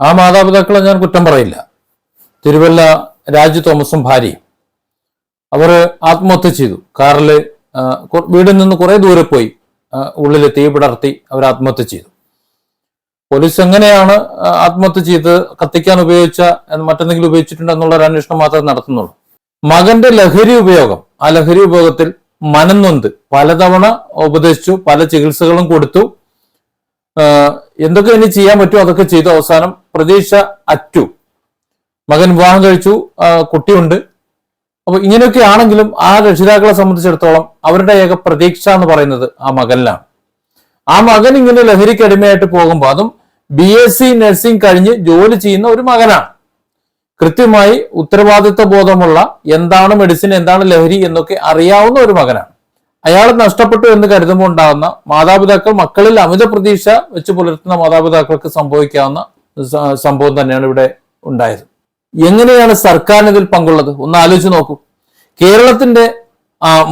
ആ മാതാപിതാക്കളെ ഞാൻ കുറ്റം പറയില്ല. തിരുവല്ല രാജു തോമസും ഭാര്യയും. അവർ ആത്മഹത്യ ചെയ്തു. കാറിൽ വീടിൽ നിന്ന് കുറെ ദൂരെ പോയി. ഉള്ളിൽ തീ പിടർത്തി അവർ ആത്മഹത്യ ചെയ്തു. പോലീസ് എങ്ങനെയാണ് ആത്മഹത്യ ചെയ്ത് കത്തിക്കാൻ ഉപയോഗിച്ച മറ്റെന്തെങ്കിലും ഉപയോഗിച്ചിട്ടുണ്ടോ എന്നുള്ള ഒരു അന്വേഷണം മാത്രമേ നടത്തുന്നുള്ളൂ. മകന്റെ ലഹരി ഉപയോഗം. ആ ലഹരി ഉപയോഗത്തിൽ മനംനൊന്ത്. പലതവണ ഉപദേശിച്ചു പല ചികിത്സകളും കൊടുത്തു. എന്തൊക്കെ ഇനി ചെയ്യാൻ പറ്റുമോ അതൊക്കെ ചെയ്തു. അവസാനം പ്രതീക്ഷ അറ്റു. മകൻ വിവാഹം കഴിച്ചു കുട്ടിയുണ്ട്. അപ്പൊ ഇങ്ങനെയൊക്കെ ആണെങ്കിലും ആ രക്ഷിതാക്കളെ സംബന്ധിച്ചിടത്തോളം അവരുടെ ഏക പ്രതീക്ഷ എന്ന് പറയുന്നത് ആ മകനിലാണ്. ആ മകൻ ഇങ്ങനെ ലഹരിക്ക് അടിമയായിട്ട് പോകുമ്പോൾ അതും ബി എസ് സി നഴ്സിംഗ് കഴിഞ്ഞ് ജോലി ചെയ്യുന്ന ഒരു മകനാണ്. കൃത്യമായി ഉത്തരവാദിത്വ ബോധമുള്ള എന്താണ് മെഡിസിൻ എന്താണ് ലഹരി എന്നൊക്കെ അറിയാവുന്ന ഒരു മകനാണ്. അയാൾ നഷ്ടപ്പെട്ടു എന്ന് കരുതുമ്പോൾ ഉണ്ടാകുന്ന മാതാപിതാക്കൾ മക്കളിൽ അമിത പ്രതീക്ഷ വെച്ച് പുലർത്തുന്ന മാതാപിതാക്കൾക്ക് സംഭവിക്കാവുന്ന സംഭവം തന്നെയാണ് ഇവിടെ ഉണ്ടായത്. എങ്ങനെയാണ് സർക്കാരിന് ഇതിൽ പങ്കുള്ളത്? ഒന്ന് ആലോചിച്ച് നോക്കൂ. കേരളത്തിന്റെ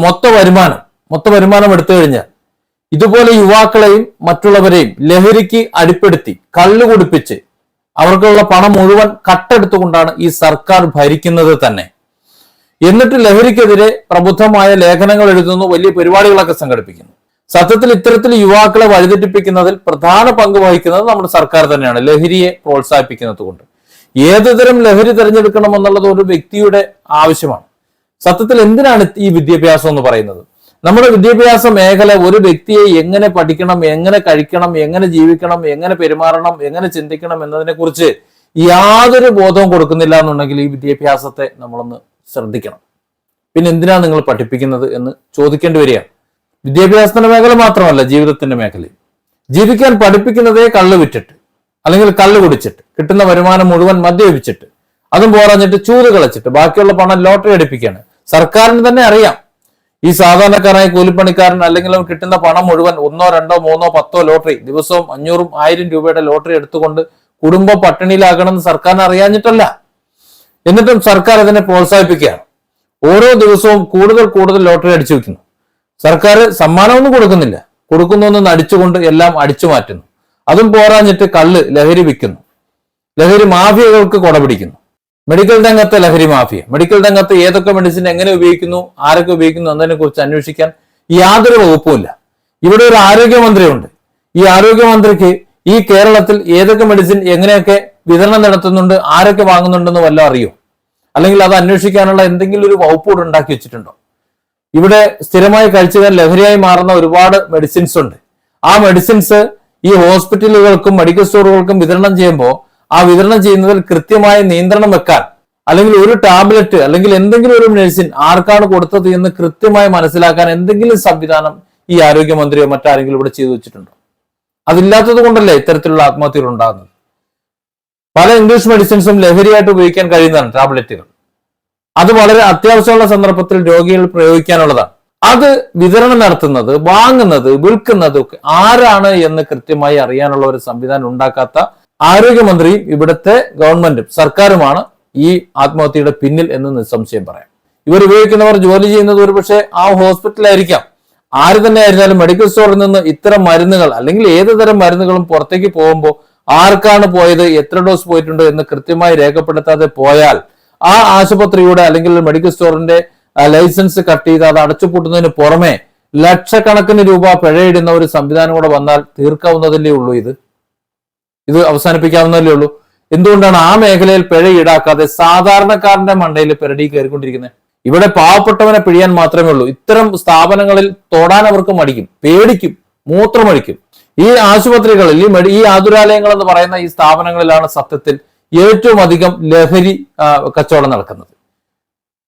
മൊത്ത വരുമാനം മൊത്ത വരുമാനം എടുത്തു കഴിഞ്ഞാൽ ഇതുപോലെ യുവാക്കളെയും മറ്റുള്ളവരെയും ലഹരിക്ക് അടിപ്പെടുത്തി കള്ളു കുടിപ്പിച്ച് അവർക്കുള്ള പണം മുഴുവൻ കട്ടെടുത്തുകൊണ്ടാണ് ഈ സർക്കാർ ഭരിക്കുന്നത് തന്നെ. എന്നിട്ട് ലഹരിക്കെതിരെ പ്രബുദ്ധമായ ലേഖനങ്ങൾ എഴുതുന്നു വലിയ പരിപാടികളൊക്കെ സംഘടിപ്പിക്കുന്നു. സത്യത്തിൽ ഇത്തരത്തിൽ യുവാക്കളെ വഴിതെറ്റിപ്പിക്കുന്നതിൽ പ്രധാന പങ്ക് വഹിക്കുന്നത് നമ്മുടെ സർക്കാർ തന്നെയാണ്. ലഹരിയെ പ്രോത്സാഹിപ്പിക്കുന്നത് കൊണ്ട് ഏതുതരം ലഹരി തിരഞ്ഞെടുക്കണം എന്നുള്ളത് ഒരു വ്യക്തിയുടെ ആവശ്യമാണ്. സത്യത്തിൽ എന്തിനാണ് ഈ വിദ്യാഭ്യാസം എന്ന് പറയുന്നത്? നമ്മുടെ വിദ്യാഭ്യാസ മേഖല ഒരു വ്യക്തിയെ എങ്ങനെ പഠിക്കണം എങ്ങനെ കഴിക്കണം എങ്ങനെ ജീവിക്കണം എങ്ങനെ പെരുമാറണം എങ്ങനെ ചിന്തിക്കണം എന്നതിനെ കുറിച്ച് യാതൊരു ബോധവും കൊടുക്കുന്നില്ല എന്നുണ്ടെങ്കിൽ ഈ വിദ്യാഭ്യാസത്തെ നമ്മളൊന്ന് ശ്രദ്ധിക്കണം. പിന്നെ എന്തിനാണ് നിങ്ങൾ പഠിപ്പിക്കുന്നത് എന്ന് ചോദിക്കേണ്ടി വരികയാണ്. വിദ്യാഭ്യാസത്തിന്റെ മേഖല മാത്രമല്ല ജീവിതത്തിന്റെ മേഖലയും. ജീവിക്കാൻ പഠിപ്പിക്കുന്നതേ കള്ള് വിറ്റിട്ട് അല്ലെങ്കിൽ കള്ള് കുടിച്ചിട്ട് കിട്ടുന്ന വരുമാനം മുഴുവൻ മദ്യപിച്ചിട്ട് അതും പോറഞ്ഞിട്ട് ചൂത് കളച്ചിട്ട് ബാക്കിയുള്ള പണം ലോട്ടറി അടിപ്പിക്കുകയാണ്. സർക്കാരിന് തന്നെ അറിയാം. ഈ സാധാരണക്കാരായ കൂലിപ്പണിക്കാരൻ അല്ലെങ്കിൽ കിട്ടുന്ന പണം മുഴുവൻ ഒന്നോ രണ്ടോ മൂന്നോ പത്തോ ലോട്ടറി ദിവസവും അഞ്ഞൂറും ആയിരം രൂപയുടെ ലോട്ടറി എടുത്തുകൊണ്ട് കുടുംബം പട്ടിണിയിലാകണമെന്ന് സർക്കാരിന് അറിയാഞ്ഞിട്ടല്ല. എന്നിട്ടും സർക്കാർ അതിനെ പ്രോത്സാഹിപ്പിക്കുകയാണ്. ഓരോ ദിവസവും കൂടുതൽ കൂടുതൽ ലോട്ടറി അടിച്ചു വെക്കുന്നു സർക്കാർ സമ്മാനമൊന്നും കൊടുക്കുന്നില്ല. കൊടുക്കുന്നൊന്നും അടിച്ചുകൊണ്ട് എല്ലാം അടിച്ചു മാറ്റുന്നു. അതും പോരാഞ്ഞിട്ട് കള്ള് ലഹരി വിൽക്കുന്നു. ലഹരി മാഫിയകൾക്ക് കൊടപിടിക്കുന്നു മെഡിക്കൽ രംഗത്തെ ലഹരി മാഫിയ. മെഡിക്കൽ രംഗത്ത് ഏതൊക്കെ മെഡിസിൻ എങ്ങനെ ഉപയോഗിക്കുന്നു ആരൊക്കെ ഉപയോഗിക്കുന്നു എന്നതിനെ കുറിച്ച് അന്വേഷിക്കാൻ യാതൊരു വകുപ്പുമില്ല ഇവിടെ ഒരു ആരോഗ്യമന്ത്രിയുണ്ട്. ഈ ആരോഗ്യമന്ത്രിക്ക് ഈ കേരളത്തിൽ ഏതൊക്കെ മെഡിസിൻ എങ്ങനെയൊക്കെ വിതരണം നടത്തുന്നുണ്ട് ആരൊക്കെ വാങ്ങുന്നുണ്ടെന്ന് വല്ലതും അറിയോ? അല്ലെങ്കിൽ അത് അന്വേഷിക്കാനുള്ള എന്തെങ്കിലും ഒരു വകുപ്പ് കൂടെ ഉണ്ടാക്കി വെച്ചിട്ടുണ്ടോ? ഇവിടെ സ്ഥിരമായി കഴിച്ചുകാൻ ലഹരിയായി മാറുന്ന ഒരുപാട് മെഡിസിൻസ് ഉണ്ട്. ആ മെഡിസിൻസ് ഈ ഹോസ്പിറ്റലുകൾക്കും മെഡിക്കൽ സ്റ്റോറുകൾക്കും വിതരണം ചെയ്യുമ്പോൾ ആ വിതരണം ചെയ്യുന്നതിൽ കൃത്യമായ നിയന്ത്രണം വെക്കാൻ അല്ലെങ്കിൽ ഒരു ടാബ്ലറ്റ് അല്ലെങ്കിൽ എന്തെങ്കിലും ഒരു മെഡിസിൻ ആർക്കാണ് കൊടുത്തത് എന്ന് കൃത്യമായി മനസ്സിലാക്കാൻ എന്തെങ്കിലും സംവിധാനം ഈ ആരോഗ്യമന്ത്രിയോ മറ്റാരെങ്കിലും ഇവിടെ ചെയ്തു വെച്ചിട്ടുണ്ടോ? അതില്ലാത്തത് കൊണ്ടല്ലേ ഇത്തരത്തിലുള്ള ആത്മഹത്യകൾ ഉണ്ടാകുന്നത്? പല ഇംഗ്ലീഷ് മെഡിസിൻസും ലഹരിയായിട്ട് ഉപയോഗിക്കാൻ കഴിയുന്നതാണ് ടാബ്ലറ്റുകൾ അത് വളരെ അത്യാവശ്യമുള്ള സന്ദർഭത്തിൽ രോഗികൾ പ്രയോഗിക്കാനുള്ളതാണ്. അത് വിതരണം നടത്തുന്നത് വാങ്ങുന്നത് വിൽക്കുന്നത് ഒക്കെ ആരാണ് എന്ന് കൃത്യമായി അറിയാനുള്ള ഒരു സംവിധാനം ഉണ്ടാക്കാത്ത ആരോഗ്യമന്ത്രിയും ഇവിടുത്തെ ഗവൺമെന്റും സർക്കാരുമാണ് ഈ ആത്മഹത്യയുടെ പിന്നിൽ എന്ന് നിസ്സംശയം പറയാം. ഇവർ ഉപയോഗിക്കുന്നവർ ജോലി ചെയ്യുന്നത് ഒരുപക്ഷെ ആ ഹോസ്പിറ്റലായിരിക്കാം ആര് തന്നെ ആയിരുന്നാലും മെഡിക്കൽ സ്റ്റോറിൽ നിന്ന് ഇത്തരം മരുന്നുകൾ അല്ലെങ്കിൽ ഏത് തരം മരുന്നുകളും പുറത്തേക്ക് പോകുമ്പോൾ ആർക്കാണ് പോയത് എത്ര ഡോസ് പോയിട്ടുണ്ട് എന്ന് കൃത്യമായി രേഖപ്പെടുത്താതെ പോയാൽ ആ ആശുപത്രിയുടെ അല്ലെങ്കിൽ മെഡിക്കൽ സ്റ്റോറിന്റെ ലൈസൻസ് കട്ട് ചെയ്ത് അത് അടച്ചുപൂട്ടുന്നതിന് പുറമെ ലക്ഷക്കണക്കിന് രൂപ പിഴയിടുന്ന ഒരു സംവിധാനം കൂടെ വന്നാൽ തീർക്കാവുന്നതല്ലേ ഉള്ളൂ ഇത്? ഇത് അവസാനിപ്പിക്കാവുന്നതല്ലേ ഉള്ളൂ? എന്തുകൊണ്ടാണ് ആ മേഖലയിൽ പിഴ ഈടാക്കാതെ സാധാരണക്കാരന്റെ മണ്ടയിൽ പിരടി കയറിക്കൊണ്ടിരിക്കുന്നത്? ഇവിടെ പാവപ്പെട്ടവനെ പിഴിയാൻ മാത്രമേ ഉള്ളൂ. ഇത്തരം സ്ഥാപനങ്ങളിൽ തൊടാൻ അവർക്ക് മടിക്കും പേടിക്കും മൂത്രമടിക്കും ഈ ആശുപത്രികളിൽ ഈ ഈ ആതുരാലയങ്ങൾ എന്ന് പറയുന്ന ഈ സ്ഥാപനങ്ങളിലാണ് സത്യത്തിൽ ഏറ്റവും അധികം ലഹരി കച്ചവടം നടക്കുന്നത്.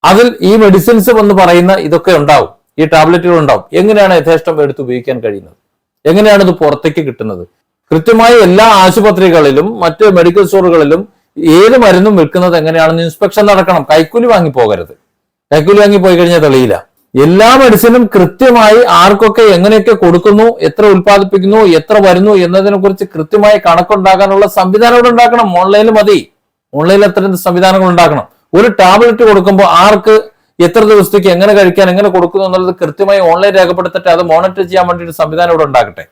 അതിൽ ഈ മെഡിസിൻസ് എന്ന് പറയുന്ന ഇതൊക്കെ ഉണ്ടാവും. ഈ ടാബ്ലറ്റുകൾ ഉണ്ടാവും. എങ്ങനെയാണ് യഥേഷ്ടം എടുത്ത് ഉപയോഗിക്കാൻ കഴിയുന്നത്? എങ്ങനെയാണ് ഇത് പുറത്തേക്ക് കിട്ടുന്നത്? കൃത്യമായി എല്ലാ ആശുപത്രികളിലും മറ്റ് മെഡിക്കൽ സ്റ്റോറുകളിലും ഏത് മരുന്നും വിൽക്കുന്നത് എങ്ങനെയാണെന്ന് ഇൻസ്പെക്ഷൻ നടക്കണം. കൈക്കൂലി വാങ്ങി പോകരുത്. കൈക്കൂലി വാങ്ങി പോയി കഴിഞ്ഞാൽ തെളിയില്ല. എല്ലാ മെഡിസിനും കൃത്യമായി ആർക്കൊക്കെ എങ്ങനെയൊക്കെ കൊടുക്കുന്നു എത്ര ഉൽപ്പാദിപ്പിക്കുന്നു എത്ര വരുന്നു എന്നതിനെ കുറിച്ച് കൃത്യമായി കണക്കുണ്ടാക്കാനുള്ള സംവിധാനം ഇവിടെ ഉണ്ടാക്കണം ഓൺലൈനിൽ മതി. ഓൺലൈനിൽ അത്തരം സംവിധാനങ്ങൾ ഉണ്ടാക്കണം. ഒരു ടാബ്ലറ്റ് കൊടുക്കുമ്പോൾ ആർക്ക് എത്ര ദിവസത്തേക്ക് എങ്ങനെ കഴിക്കാൻ എങ്ങനെ കൊടുക്കുന്നു എന്നുള്ളത് കൃത്യമായി ഓൺലൈൻ രേഖപ്പെടുത്തിട്ട് അത് മോണിറ്റർ ചെയ്യാൻ വേണ്ടിയിട്ട് സംവിധാനം ഇവിടെ ഉണ്ടാക്കട്ടെ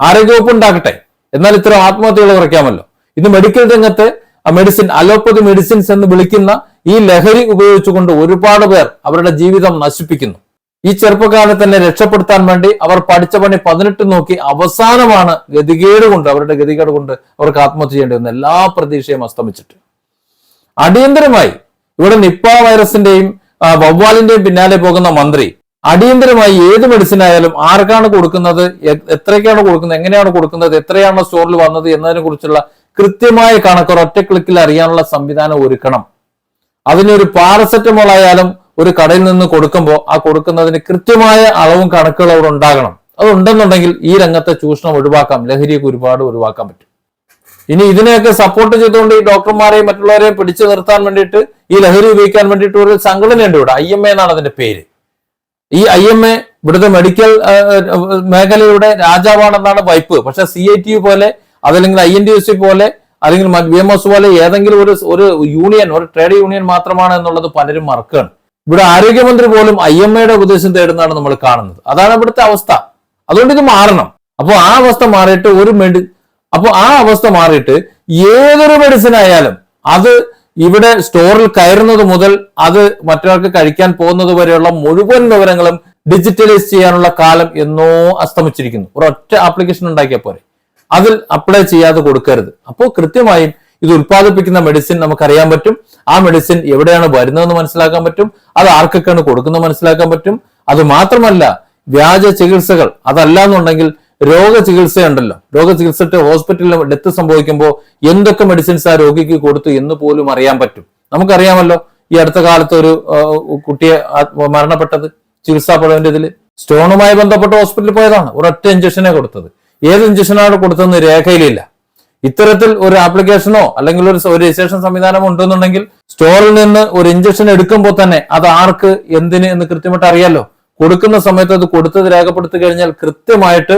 ആരോഗ്യവകുപ്പ് ഉണ്ടാക്കട്ടെ എന്നാൽ ഇത്തരം ആത്മഹത്യകൾ കുറയ്ക്കാമല്ലോ. ഇന്ന് മെഡിക്കൽ രംഗത്ത് മെഡിസിൻ അലോപ്പതി മെഡിസിൻസ് എന്ന് വിളിക്കുന്ന ഈ ലഹരി ഉപയോഗിച്ചുകൊണ്ട് ഒരുപാട് പേർ അവരുടെ ജീവിതം നശിപ്പിക്കുന്നു. ഈ ചെറുപ്പക്കാരെ തന്നെ രക്ഷപ്പെടുത്താൻ വേണ്ടി അവർ പഠിച്ച പണി പതിനെട്ട് നോക്കി അവസാനമാണ് ഗതികേട് കൊണ്ട് അവരുടെ ഗതികേട് കൊണ്ട് അവർക്ക് ആത്മഹത്യ ചെയ്യേണ്ടി വന്ന എല്ലാ പ്രതീക്ഷയും അസ്തമിച്ചിട്ട്. അടിയന്തരമായി ഇവിടെ നിപ്പ വൈറസിന്റെയും വവ്വാലിന്റെയും പിന്നാലെ പോകുന്ന മന്ത്രി അടിയന്തരമായി ഏത് മെഡിസിൻ ആയാലും ആർക്കാണ് കൊടുക്കുന്നത് എത്രയ്ക്കാണ് കൊടുക്കുന്നത് എങ്ങനെയാണ് കൊടുക്കുന്നത് എത്രയാണ് സ്റ്റോറിൽ വന്നത് എന്നതിനെ കുറിച്ചുള്ള കൃത്യമായ കണക്ക് ഒറ്റ ക്ലിക്കിൽ അറിയാനുള്ള സംവിധാനം ഒരുക്കണം. അതിനൊരു പാരസെറ്റമോൾ ആയാലും ഒരു കടയിൽ നിന്ന് കൊടുക്കുമ്പോൾ ആ കൊടുക്കുന്നതിന് കൃത്യമായ അളവും കണക്കുകളും അവിടെ ഉണ്ടാകണം. അതുണ്ടെന്നുണ്ടെങ്കിൽ ഈ രംഗത്തെ ചൂഷണം ഒഴിവാക്കാം. ലഹരിയൊക്കെ ഒരുപാട് ഒഴിവാക്കാൻ പറ്റും. ഇനി ഇതിനെയൊക്കെ സപ്പോർട്ട് ചെയ്തുകൊണ്ട് ഈ ഡോക്ടർമാരെയും മറ്റുള്ളവരെയും പിടിച്ചു നിർത്താൻ വേണ്ടിയിട്ട് ഈ ലഹരി ഉപയോഗിക്കാൻ വേണ്ടിയിട്ട് ഒരു സംഘടനയുണ്ട് ഇവിടെ ഐ എം എ എന്നാണ് അതിന്റെ പേര്. ഈ ഐ എം എ ഇവിടുത്തെ മെഡിക്കൽ മേഖലയുടെ രാജാവാണെന്നാണ് വൈപ്പ്. പക്ഷെ സി ഐ ടി പോലെ അതല്ലെങ്കിൽ ഐ എൻ ടി സി പോലെ അല്ലെങ്കിൽ ബി എം എസ് പോലെ ഏതെങ്കിലും ഒരു ഒരു യൂണിയൻ ഒരു ട്രേഡ് യൂണിയൻ മാത്രമാണ് എന്നുള്ളത് പലരും മറക്കുകയാണ് ഇവിടെ ആരോഗ്യമന്ത്രി പോലും ഐ എം എയുടെ ഉപദേശം തേടുന്നതാണ് നമ്മൾ കാണുന്നത്. അതാണ് ഇവിടുത്തെ അവസ്ഥ. അതുകൊണ്ട് ഇത് മാറണം. അപ്പോൾ ആ അവസ്ഥ മാറിയിട്ട് ഒരു മെഡി അപ്പോൾ ആ അവസ്ഥ മാറിയിട്ട് ഏതൊരു മെഡിസിൻ ആയാലും അത് ഇവിടെ സ്റ്റോറിൽ കയറുന്നത് മുതൽ അത് മറ്റൊരാൾക്ക് കഴിക്കാൻ പോകുന്നത് വരെയുള്ള മുഴുവൻ വിവരങ്ങളും ഡിജിറ്റലൈസ് ചെയ്യാനുള്ള കാലം എന്നോ അസ്തമിച്ചിരിക്കുന്നു. ഒരൊറ്റ ആപ്ലിക്കേഷൻ ഉണ്ടാക്കിയാൽ പോരെ. അതിൽ അപ്ലൈ ചെയ്യാതെ കൊടുക്കരുത്. അപ്പോൾ കൃത്യമായും ഇത് ഉത്പാദിപ്പിക്കുന്ന മെഡിസിൻ നമുക്കറിയാൻ പറ്റും. ആ മെഡിസിൻ എവിടെയാണ് വരുന്നതെന്ന് മനസ്സിലാക്കാൻ പറ്റും. അത് ആർക്കൊക്കെയാണ് കൊടുക്കുന്നത് മനസ്സിലാക്കാൻ പറ്റും. അത് മാത്രമല്ല വ്യാജ ചികിത്സകൾ അതല്ല എന്നുണ്ടെങ്കിൽ രോഗ ചികിത്സത്തെ ഹോസ്പിറ്റലിൽ ഡെത്ത് സംഭവിക്കുമ്പോൾ എന്തൊക്കെ മെഡിസിൻസ് ആ രോഗിക്ക് കൊടുത്തു എന്ന് പോലും അറിയാൻ പറ്റും. നമുക്കറിയാമല്ലോ ഈ അടുത്ത കാലത്ത് ഒരു കുട്ടിയെ മരണപ്പെട്ടത് ചികിത്സാ പഴവിന്റെ ഇതിൽ സ്റ്റോണുമായി ബന്ധപ്പെട്ട് ഹോസ്പിറ്റലിൽ പോയതാണ്. ഒരൊറ്റ ഇഞ്ചക്ഷനെ കൊടുത്തത്. ഏത് ഇഞ്ചക്ഷനാണ് കൊടുത്തതെന്ന് രേഖയിലില്ല. ഇത്തരത്തിൽ ഒരു ആപ്ലിക്കേഷനോ അല്ലെങ്കിൽ ഒരു രജിസ്ട്രേഷൻ സംവിധാനമോ ഉണ്ടെന്നുണ്ടെങ്കിൽ സ്റ്റോറിൽ നിന്ന് ഒരു ഇഞ്ചക്ഷൻ എടുക്കുമ്പോൾ തന്നെ അത് ആർക്ക് എന്തിന് എന്ന് കൃത്യമായിട്ട് അറിയാലോ. കൊടുക്കുന്ന സമയത്ത് അത് കൊടുത്തത് രേഖപ്പെടുത്തി കഴിഞ്ഞാൽ കൃത്യമായിട്ട്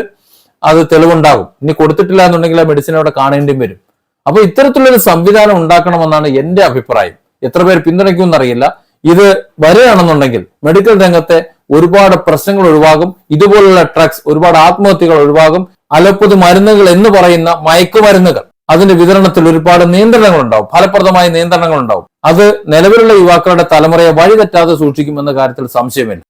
അത് തെളിവുണ്ടാകും. ഇനി കൊടുത്തിട്ടില്ല എന്നുണ്ടെങ്കിൽ ആ മെഡിസിൻ അവിടെ കാണേണ്ടിയും വരും. അപ്പൊ ഇത്തരത്തിലൊരു സംവിധാനം ഉണ്ടാക്കണമെന്നാണ് എന്റെ അഭിപ്രായം. എത്ര പേര് പിന്തുണയ്ക്കുമെന്നറിയില്ല ഇത് വരികയാണെന്നുണ്ടെങ്കിൽ മെഡിക്കൽ രംഗത്തെ ഒരുപാട് പ്രശ്നങ്ങൾ ഒഴിവാകും. ഇതുപോലുള്ള ഡ്രഗ്സ് ഒരുപാട് ആത്മഹത്യകൾ ഒഴിവാകും. അലോപ്പതി മരുന്നുകൾ എന്ന് പറയുന്ന മയക്കുമരുന്നുകൾ. അതിന്റെ വിതരണത്തിൽ ഒരുപാട് നിയന്ത്രണങ്ങൾ ഉണ്ടാവും ഫലപ്രദമായ നിയന്ത്രണങ്ങൾ ഉണ്ടാവും അത് നിലവിലുള്ള യുവാക്കളുടെ തലമുറയെ വഴിതെറ്റാതെ സൂക്ഷിക്കുമെന്ന കാര്യത്തിൽ സംശയമില്ല.